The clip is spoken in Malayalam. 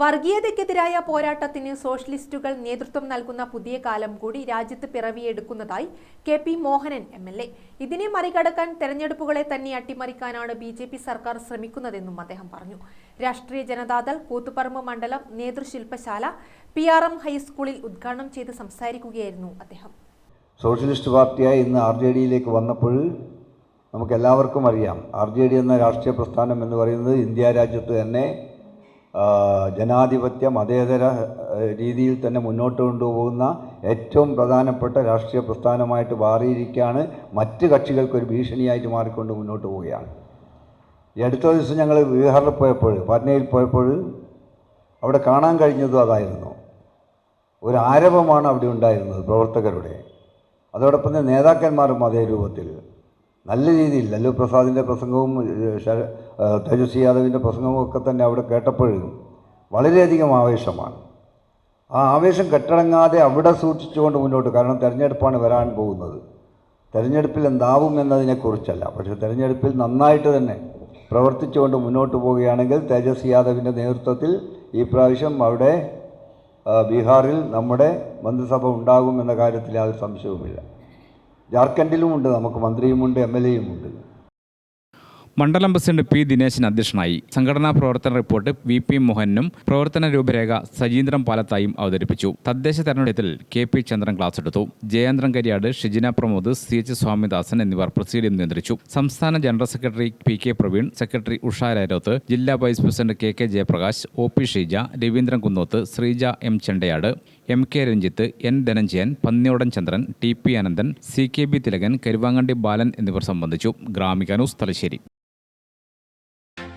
വർഗീയതയ്ക്കെതിരായ പോരാട്ടത്തിന് സോഷ്യലിസ്റ്റുകൾ നേതൃത്വം നൽകുന്ന പുതിയ കാലം കൂടി രാജ്യത്ത് പിറവിയെടുക്കുന്നതായി K P Mohanan M L A. ഇതിനെ മറികടക്കാൻ തെരഞ്ഞെടുപ്പുകളെ തന്നെ അട്ടിമറിക്കാനാണ് ബി ജെ പി സർക്കാർ ശ്രമിക്കുന്നതെന്നും അദ്ദേഹം പറഞ്ഞു. രാഷ്ട്രീയ ജനതാദൾ കൂത്തുപറമ്പ് മണ്ഡലം നേതൃശില്പശാല പി ആർ എം ഹൈസ്കൂളിൽ ഉദ്ഘാടനം ചെയ്ത് സംസാരിക്കുകയായിരുന്നു അദ്ദേഹം. സോഷ്യലിസ്റ്റ് പാർട്ടിയായി ഇന്ന് ആർ ജെ ഡിയിലേക്ക് വന്നപ്പോൾ നമുക്കെല്ലാവർക്കും അറിയാം. ആർ ജെ ഡി എന്ന രാഷ്ട്രീയ പ്രസ്ഥാനം എന്ന് പറയുന്നത് ഇന്ത്യ രാജ്യത്ത് തന്നെ ജനാധിപത്യ മതേതര രീതിയിൽ തന്നെ മുന്നോട്ട് കൊണ്ടുപോകുന്ന ഏറ്റവും പ്രധാനപ്പെട്ട രാഷ്ട്രീയ പ്രസ്ഥാനമായിട്ട് മാറിയിരിക്കുകയാണ്. മറ്റ് കക്ഷികൾക്കൊരു ഭീഷണിയായിട്ട് മാറിക്കൊണ്ട് മുന്നോട്ട് പോവുകയാണ്. ഈ അടുത്ത ദിവസം ഞങ്ങൾ ബീഹാറിൽ പോയപ്പോൾ പാറ്റ്നയിൽ പോയപ്പോൾ അവിടെ കാണാൻ കഴിഞ്ഞതും അതായിരുന്നു. ഒരു ആരവമാണ് അവിടെ ഉണ്ടായിരുന്നത് പ്രവർത്തകരുടെ. അതോടൊപ്പം തന്നെ നേതാക്കന്മാരും അതേ രൂപത്തിൽ നല്ല രീതിയിൽ ലല്ലു പ്രസാദിന്റെ പ്രസംഗവും തേജസ്വി യാദവിന്റെ പ്രസംഗവും ഒക്കെ തന്നെ അവിടെ കേട്ടപ്പോഴും വളരെയധികം ആവേശമാണ്. ആ ആവേശം കെട്ടടങ്ങാതെ അവിടെ സൂക്ഷിച്ചുകൊണ്ട് മുന്നോട്ട് കാരണം തിരഞ്ഞെടുപ്പാണ് വരാൻ പോകുന്നത്. തിരഞ്ഞെടുപ്പിൽ എന്താവും എന്നതിനെക്കുറിച്ചല്ല. പക്ഷേ തിരഞ്ഞെടുപ്പിൽ നന്നായിട്ട് തന്നെ പ്രവർത്തിച്ചുകൊണ്ട് മുന്നോട്ട് പോവുകയാണെങ്കിൽ തേജസ്വി യാദവിന്റെ നേതൃത്വത്തിൽ ഈ പ്രാവശ്യം അവിടെ ബീഹാറിൽ നമ്മുടെ മന്ത്രിസഭ ഉണ്ടാകും എന്ന കാര്യത്തിൽ യാതൊരു സംശയവുമില്ല. ജാർഖണ്ഡിലുമുണ്ട് നമുക്ക് മന്ത്രിയുമുണ്ട് എം എൽ എയുമുണ്ട്. മണ്ഡലം പ്രസിഡന്റ് പി ദിനേശൻ അധ്യക്ഷനായി സംഘടനാ പ്രവർത്തന റിപ്പോർട്ട് വി പി മോഹനും പ്രവർത്തന രൂപരേഖ സജീന്ദ്രൻ പാലത്തായും അവതരിപ്പിച്ചു. തദ്ദേശ തെരഞ്ഞെടുപ്പിൽ കെ പി ചന്ദ്രൻ ക്ലാസ് എടുത്തു. ജയേന്ദ്രൻ കരിയാട് ഷിജിന പ്രമോദ് സി എച്ച് സ്വാമിദാസൻ എന്നിവർ പ്രസിഡിയം നിയന്ത്രിച്ചു. സംസ്ഥാന general secretary P K Praveen secretary Usha Raroth ജില്ലാ vice president K K Jayaprakash O P Sheeja Raveendran Kunnoth Sreeja M Chendayad M K Ranjith N Dhananjayan Panniyodan Chandran T P Ananthan C K B Thilakan Karuvangandi Balan എന്നിവർ സംബന്ധിച്ചു. Gramika news Thalassery.